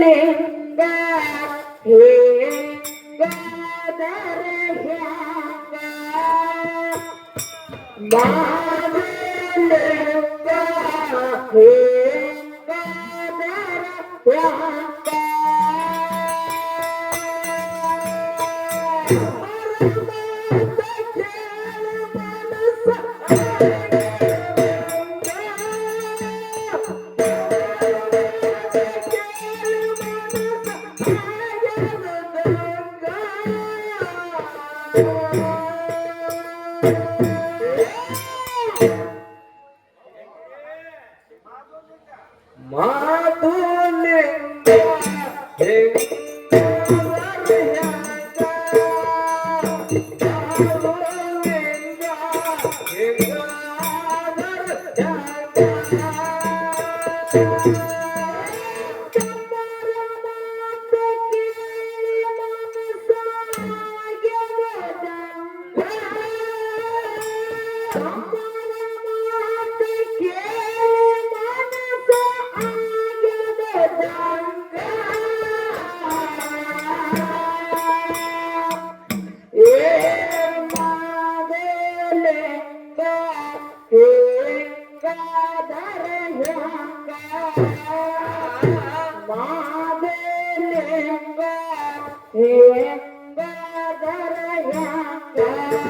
ಲಿಂಗ ಹಿಂಗದರ ಹ್ಯಾಂಗ থেকে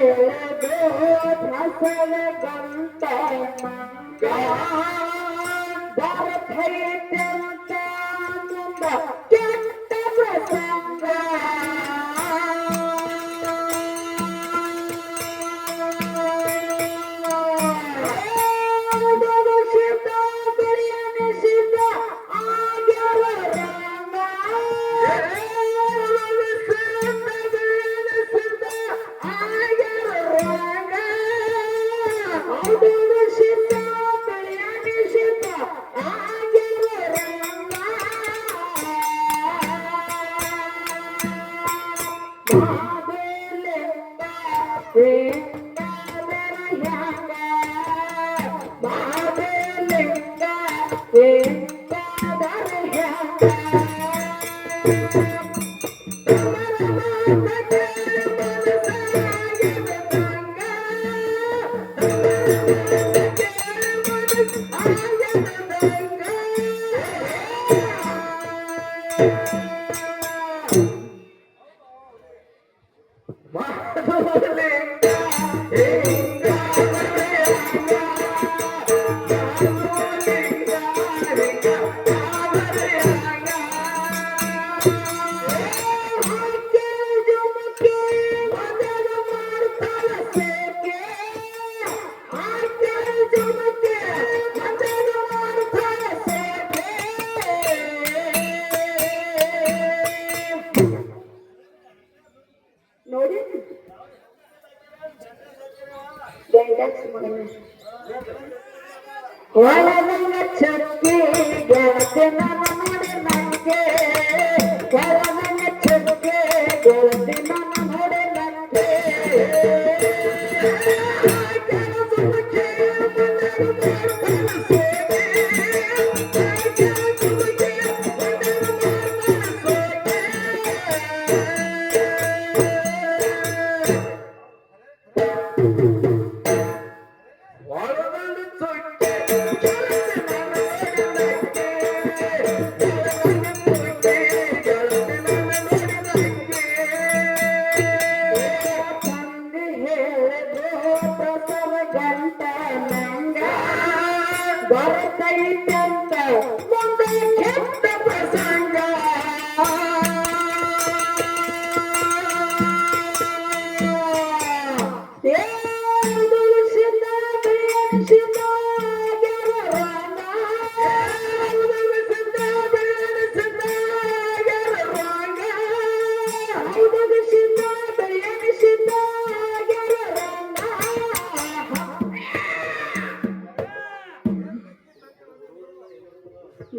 फ़सल गंत मंगा दर भय चंता Yeah. வரத்தழித்த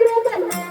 Belum.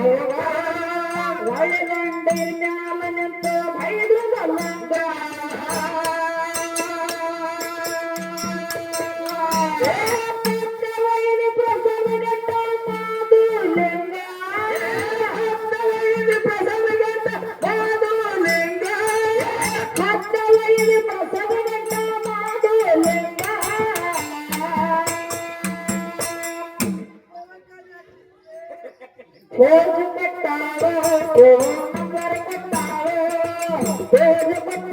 Why you Thank you.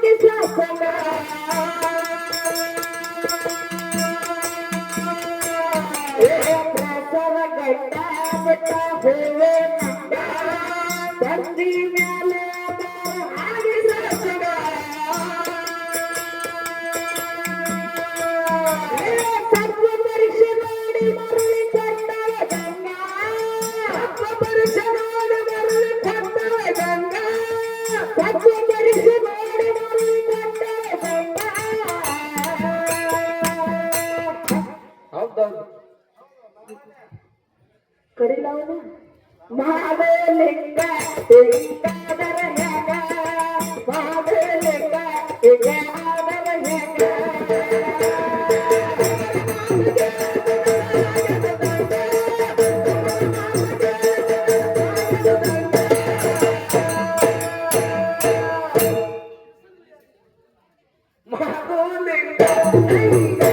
It's like a love. कडे लावू Thank you.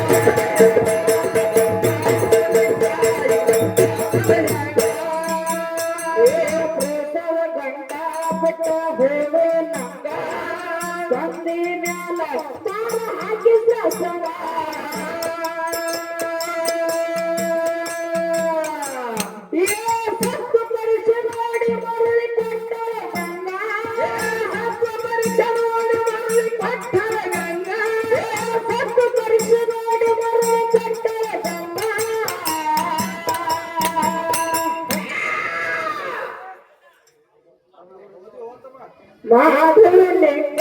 ಮಹಾದೇವಲಿಂಗ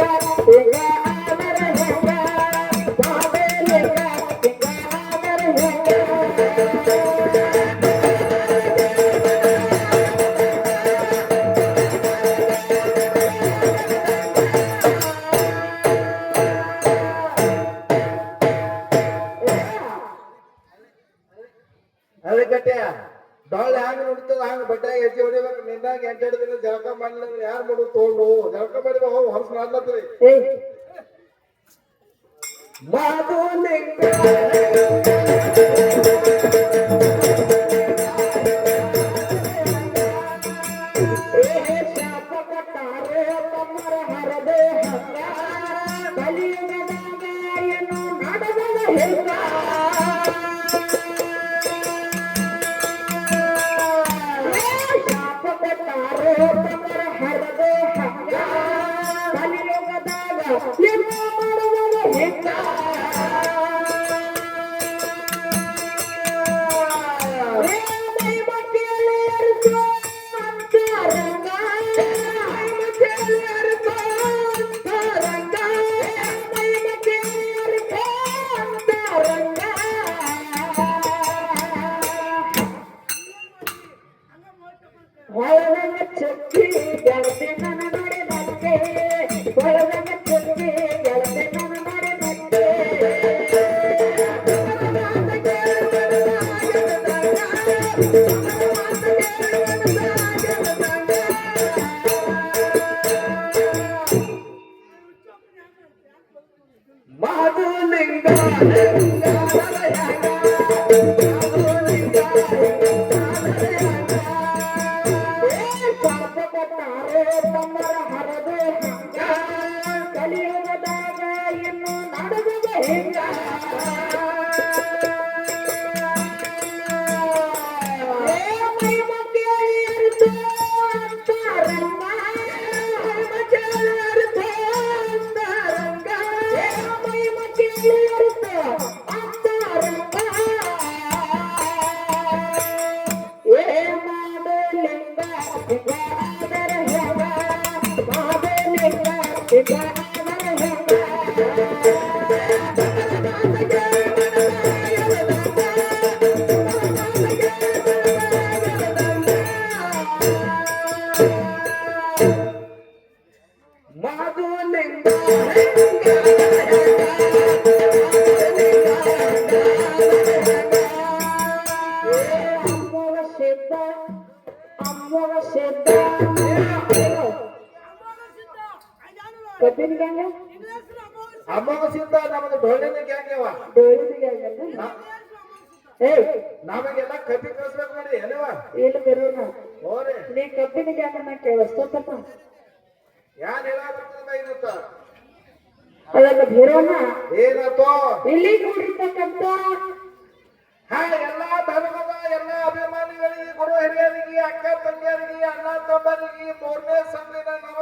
ಡೊಳ್ಳು ಹ್ಯಾಂಗ ನೋಡ್ತದ ಹಂಗ ಬಟ್ಟಾಗ ಹೆಜ್ಜೆ ಹೊಡಿಬೇಕು ನಿಂದಾಗ ಎಂಟೆರಡು ದಿನ ಜಳಕ ಮಾಡಿಲ್ಲ ಯಾರು ಮಾಡು ತಗೊಂಡು ಜಳಕ ಮಾಡಿ ಬಾ ಹೋಗಿ ಹೊರಸ್ ಮಾಡ್ಲತ್ರಿ. ಏಯ್. ಮಹಾದೇವಲಿಂಗ ಒಳಗನ yeah. ಕಬ್ಬಿನ ಗ್ಯಾಂಗ ಅಮ್ಮಗ ಸಿದ್ಧ ನಮಗೆ ಡೊಳ್ಳಿನ ಗ್ಯಾಂಗ್ಯವ ಡೋಳಿನ ಗ್ಯಾಂಗ ಏ ನಮಗೆಲ್ಲ ಕಬ್ಬಿ ಕಳಿಸ್ಬೇಕು ಮಾಡಿ ಏನವ ಇಲ್ಲ ಬರೋಣ ನೀ ಕಬ್ಬಿನ ಗ್ಯಾಂಗ್ ನಾ ಕೇಳಿಸ್ತಪ್ಪ ಯಾರು ಹೇಳಾಕತ್ತದ ಇರುತ್ತ ಅದನ್ನ ಬರೋಣ ಏನಾತೋ ಇಲ್ಲಿ ಕೂಡಿರ್ತಕ್ಕಂಥ ಹಾ ಎಲ್ಲಾ ಧರ್ಮದ ಎಲ್ಲಾ ಅಭಿಮಾನಿಗಳಿಗೆ ಗುರು ಹಿರಿಯರಿಗೆ ಅಕ್ಕ ತಂಗಿಯರಿಗೆ ಅಣ್ಣ ತಮ್ಮರಿಗೆ ಮೂರನೇ ಸಂದಿನ ನಮಸ್ಕಾರ